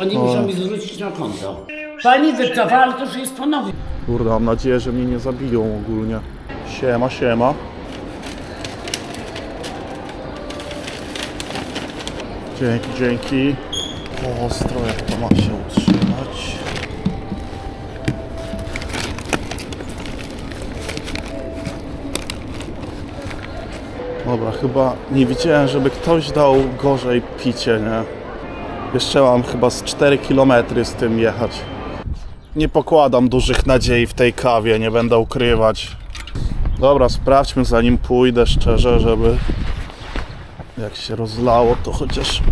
Oni muszą mi zwrócić na konto. Pani wycofała, ale to już jest ponownie. Kurde, mam nadzieję, że mnie nie zabiją ogólnie. Siema, siema. Dzięki, dzięki. Ostro, jak to ma się utrzymać. Dobra, chyba nie widziałem, żeby ktoś dał gorzej picie, nie? Jeszcze mam chyba z 4 km z tym jechać. Nie pokładam dużych nadziei w tej kawie, nie będę ukrywać. Dobra, sprawdźmy zanim pójdę szczerze, żeby jak się rozlało, to chociaż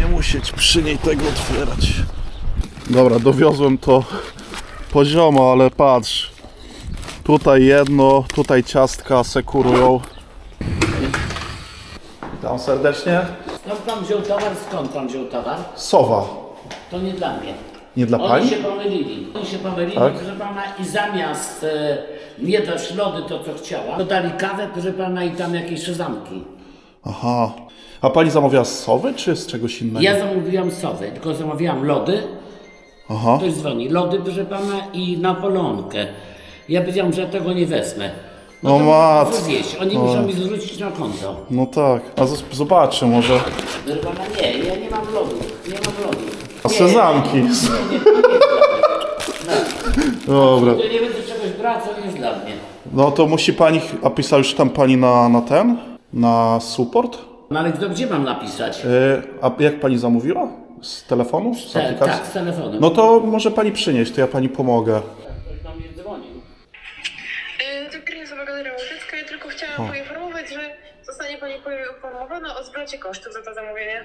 nie musieć przy niej tego otwierać. Dobra, dowiozłem to poziomo, ale patrz. Tutaj jedno, tutaj ciastka sekurują. Witam serdecznie. Skąd pan wziął towar? Skąd pan wziął towar? Sowa. To nie dla mnie. Nie dla Oni pani? się pomylili. Oni się pomylili, Tak? proszę pana, i zamiast e, nie dać lody to, co chciała, dodali kawę, proszę pana, i tam jakieś szezamki. Aha. A pani zamawiała z sowy, czy z czegoś innego? Ja zamówiłam sowy, tylko zamówiłam lody. Aha. Ktoś dzwoni. Lody, proszę pana, i napoleonkę. Ja powiedziałam, że tego nie wezmę. No to mat- muszę zjeść. Oni muszą mi zwrócić na konto. No tak. A z- zobaczę może. Proszę pana, nie, ja nie mam lodów. Nie mam lodów. A sezamki. Dobra. Ja nie będę czegoś brać, co nie jest dla mnie. No to musi pani, a pisała już tam pani na, na ten? Na support? No ale to gdzie mam napisać? Yy, a jak pani zamówiła? Z telefonu? Z Te, aplikacji? tak, z telefonem. No to może pani przynieść, to ja pani pomogę. O zwrocie kosztów za to zamówienie.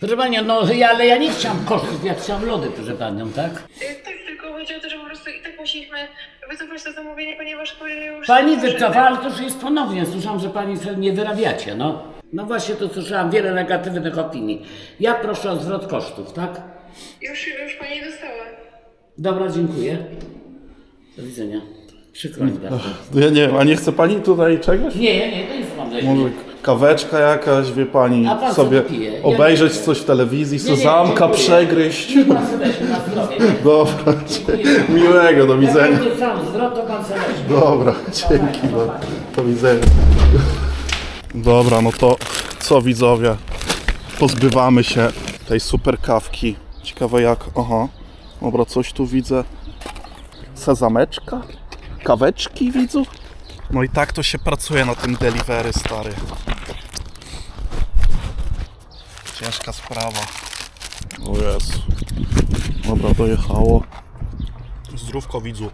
Proszę Panią, no ja, ale ja nie chciałam kosztów, ja chciałam lody, proszę Panią, tak? Yy, Tak, tylko chodzi o to, że po prostu i tak musieliśmy wycofać to zamówienie, ponieważ yy, już... Pani wycofała, ale to już jest ponownie. Słyszałam, że Pani sobie nie wyrabiacie, no. No właśnie to słyszałam, wiele negatywnych opinii. Ja proszę o zwrot kosztów, tak? Już, już Pani dostała. Dobra, dziękuję. Do widzenia. Przykro mi bardzo. No Ja nie wiem, a nie chce pani tutaj czegoś? Nie, ja nie, to nic mam do Może kaweczka jakaś, wie pani, A pan sobie pije? Ja obejrzeć nie- coś w telewizji, Nie, nie, sezamka dziękuję. przegryźć. Pan weźmie na zdrowie. Dobra, miłego, do Jak widzenia. będzie sam zwrot, to Pan sobie weźmie. Dobra, dzięki, no. do widzenia. Dobra, no to co widzowie, pozbywamy się tej super kawki. Ciekawe jak, aha, dobra, coś tu widzę. Sezameczka? Kaweczki widzę? No i tak to się pracuje na tym delivery, stary. Ciężka sprawa. O Jezu. Dobra, dojechało. Zdrówko widzu.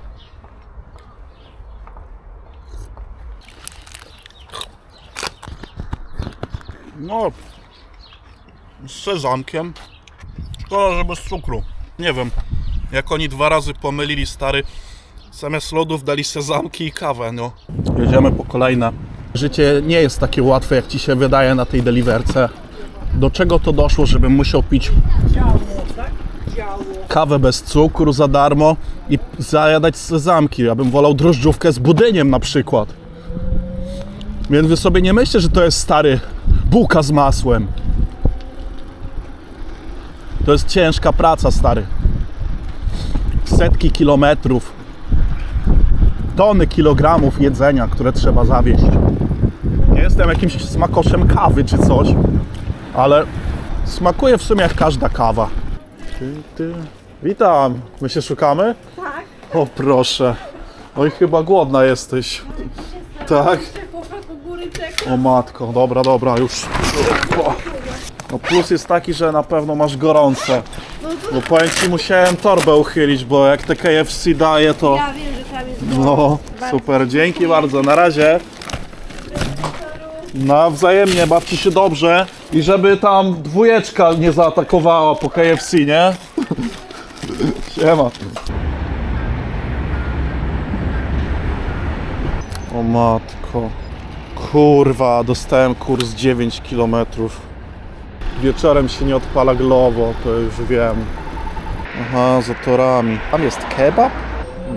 No, z sezamkiem. Szkoda, że bez cukru. Nie wiem, jak oni dwa razy pomylili stary. Zamiast lodów dali sezamki i kawę, no. Jedziemy po kolejne. Życie nie jest takie łatwe, jak ci się wydaje na tej deliverce. Do czego to doszło, żebym musiał pić kawę bez cukru za darmo i zajadać sezamki. Ja bym wolał drożdżówkę z budyniem na przykład. Więc wy sobie nie myślcie, że to jest stary bułka z masłem. To jest ciężka praca, stary. Setki kilometrów, tony kilogramów jedzenia, które trzeba zawieźć. Nie jestem jakimś smakoszem kawy czy coś, ale smakuje w sumie jak każda kawa. Ty, ty. Witam, my się szukamy? Tak. O proszę. Oj, chyba głodna jesteś. Tak? O matko, dobra, dobra, już. No plus jest taki, że na pewno masz gorące. Bo powiem ci, musiałem torbę uchylić, bo jak te KFC daje, to... Ja wiem, że tam jest No, super, dzięki bardzo, na razie. Nawzajemnie, bawcie się dobrze. I żeby tam dwójeczka nie zaatakowała po KFC, nie? Siema. O matko. Kurwa, dostałem kurs 9 km. Wieczorem się nie odpala glowo, to już wiem. Aha, za torami. Tam jest kebab?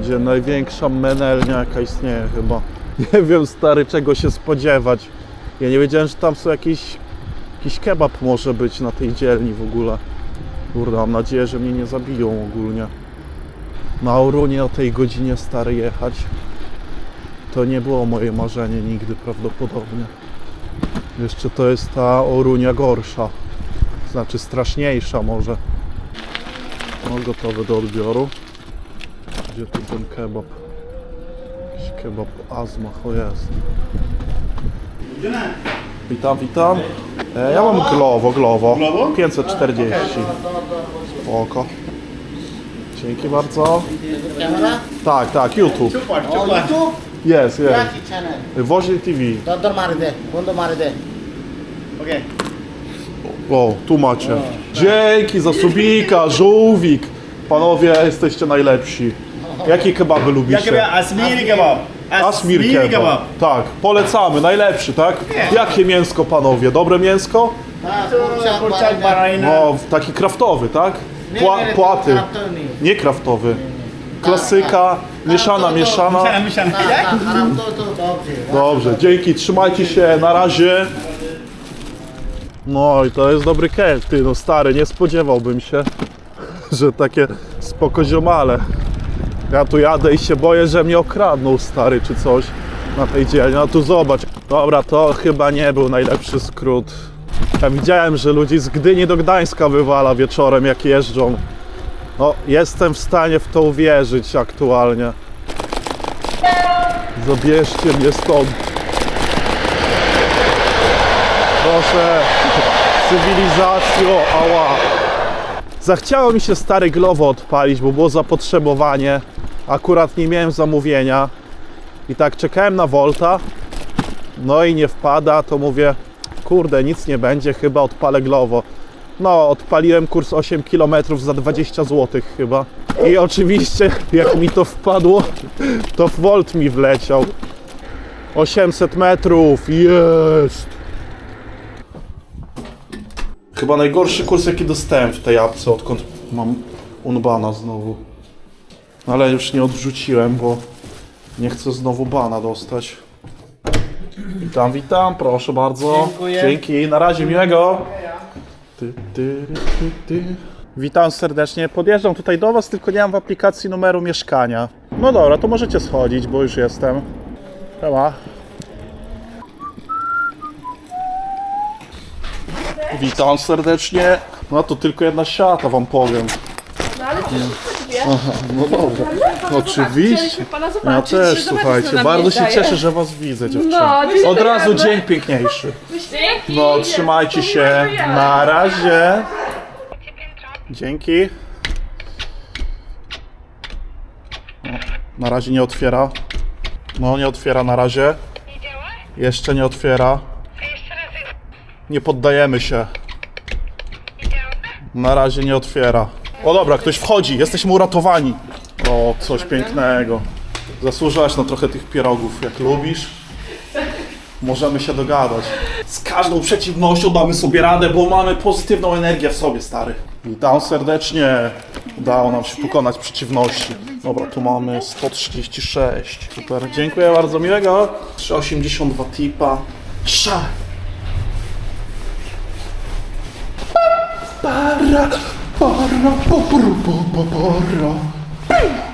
Gdzie największa menelnia jaka istnieje chyba. Nie wiem stary czego się spodziewać. Ja nie wiedziałem, że tam są jakieś... Jakiś kebab może być na tej dzielni w ogóle. Kurde, mam nadzieję, że mnie nie zabiją ogólnie. Na Aurunie o tej godzinie stary jechać. To nie było moje marzenie nigdy prawdopodobnie. Jeszcze to jest ta Orunia gorsza. Znaczy straszniejsza może. No gotowy do odbioru. Gdzie tu ten kebab? Jakiś kebab Azmach, o jest. Witam, witam. E, ja mam glowo, glowo. 540. Spoko. Dzięki bardzo. Tak, tak, YouTube. Oh, YouTube? Jest, jest. Jaki channel? Woźny TV. Dottor Maride, Bondo Maride. Okay. O, tu macie. Dzięki za subika, żółwik. Panowie, jesteście najlepsi. Jakie kebaby lubicie? Jakie Asmiri kebab. Asmir kebab. Tak, polecamy, najlepszy, tak? Jakie mięsko, panowie? Dobre mięsko? Ah, kurczak, Kurczak barajna. No, taki kraftowy, tak? Pła, nie, nie, płaty. kraftowy nie. Nie kraftowy. Klasyka, mieszana, to, mieszana. Tak, tak, haram to, to dobrze. Dobrze, dzięki, trzymajcie się, na razie. No i to jest dobry kelt, ty no stary, nie spodziewałbym się, że takie spokoziomale. Ja tu jadę i się boję, że mnie okradną stary czy coś na tej dzielni. No tu zobacz. Dobra, to chyba nie był najlepszy skrót. Ja widziałem, że ludzi z Gdyni do Gdańska wywala wieczorem jak jeżdżą. No, jestem w stanie w to uwierzyć aktualnie. Zabierzcie mnie stąd. Proszę. Cywilizacjo, ała. Zachciało mi się stary Glovo odpalić, bo było zapotrzebowanie. Akurat nie miałem zamówienia. I tak czekałem na Volta. No i nie wpada, to mówię, kurde, nic nie będzie, chyba odpalę Glovo. No, odpaliłem kurs 8 km za 20 zł chyba. I oczywiście, jak mi to wpadło, to Volt mi wleciał. 800 metrów, jest! Chyba najgorszy kurs, jaki dostałem w tej apce, odkąd mam Unbana znowu. Ale już nie odrzuciłem, bo nie chcę znowu bana dostać. Witam, witam, proszę bardzo. Dziękuję. Dzięki, na razie, miłego. Ty, ty, ty, ty. Witam serdecznie. Podjeżdżam tutaj do Was, tylko nie mam w aplikacji numeru mieszkania. No dobra, to możecie schodzić, bo już jestem. Siema. Witam serdecznie. No to tylko jedna siata wam powiem. No ale przecież dwie. No dobra. Oczywiście. Pana Ja zobaczyć. też, zobaczyć, co słuchajcie, nam bardzo się daje. cieszę, że was widzę dziewczyny. No, dziękuję Od razu dzień piękniejszy. Dzięki. No, trzymajcie się. Na razie. Dzięki. Na razie nie otwiera. No, nie otwiera na razie. Nie działa? Jeszcze nie otwiera. A jeszcze raz Nie poddajemy się. nie działa? Na razie nie otwiera. O dobra, ktoś wchodzi, jesteśmy uratowani. O, coś pięknego. Zasłużyłaś na trochę tych pierogów, jak lubisz. Możemy się dogadać. Z każdą przeciwnością damy sobie radę, bo mamy pozytywną energię w sobie, stary. Witam serdecznie. Udało nam się pokonać przeciwności. Dobra, tu mamy 136. Super, dziękuję bardzo, miłego. 3,82 tipa. Sza. Para, para, para, para, para.